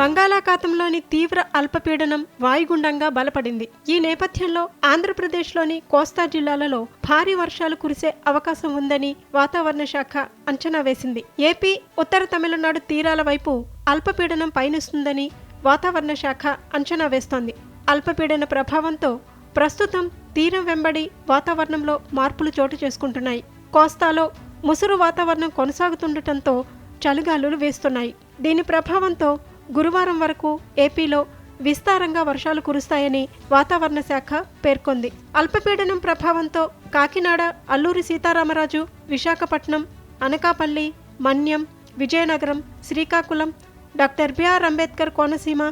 బంగాళాఖాతంలోని తీవ్ర అల్పపీడనం వాయుగుండంగా బలపడింది. ఈ నేపథ్యంలో ఆంధ్రప్రదేశ్లోని కోస్తా జిల్లాలలో భారీ వర్షాలు కురిసే అవకాశం ఉందని వాతావరణ శాఖ అంచనా వేసింది. ఏపీ ఉత్తర తమిళనాడు తీరాల వైపు అల్పపీడనం పయనిస్తుందని వాతావరణ శాఖ అంచనా వేస్తోంది. అల్పపీడన ప్రభావంతో ప్రస్తుతం తీరం వెంబడి వాతావరణంలో మార్పులు చోటు చేసుకుంటున్నాయి. కోస్తాలో ముసురు వాతావరణం కొనసాగుతుండటంతో చలిగాలులు వేస్తున్నాయి. దీని ప్రభావంతో గురువారం వరకు ఏపీలో విస్తారంగా వర్షాలు కురుస్తాయని వాతావరణ శాఖ పేర్కొంది. అల్పపీడనం ప్రభావంతో Kakinada Alluri Sitaramaraju Visakhapatnam Anakapalli Manyam Vizianagaram Srikakulam doctor B R Ambedkar Konaseema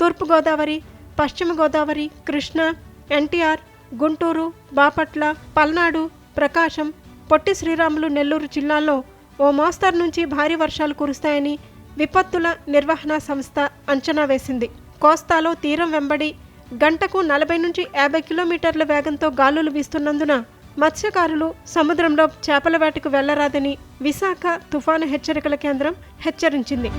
Thurpu Godavari Paschima Godavari Krishna NTR Guntur Bapatla Palnadu ప్రకాశం పొట్టి శ్రీరాములు నెల్లూరు జిల్లాల్లో ఓ మోస్తరు నుంచి భారీ వర్షాలు కురుస్తాయని విపత్తుల నిర్వహణ సంస్థ అంచనా వేసింది. కోస్తాలో తీరం వెంబడి గంటకు నలభై నుంచి యాభై కిలోమీటర్ల వేగంతో గాలులు వీస్తున్నందున మత్స్యకారులు సముద్రంలో చేపల వేటకు వెళ్ళరాదని విశాఖ తుఫాను హెచ్చరికల కేంద్రం హెచ్చరించింది.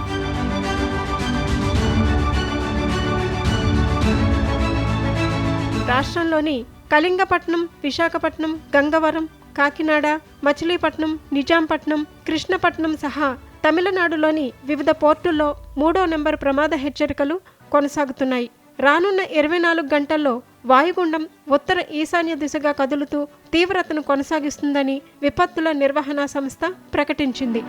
రాష్ట్రంలోని కళింగపట్నం విశాఖపట్నం గంగవరం కాకినాడ మచిలీపట్నం నిజాంపట్నం కృష్ణపట్నం సహా తమిళనాడులోని వివిధ పోర్టుల్లో మూడో నెంబర్ ప్రమాద హెచ్చరికలు కొనసాగుతున్నాయి. రానున్న ఇరవై నాలుగు గంటల్లో వాయుగుండం ఉత్తర ఈశాన్య దిశగా కదులుతూ తీవ్రతను కొనసాగిస్తుందని విపత్తుల నిర్వహణ సంస్థ ప్రకటించింది.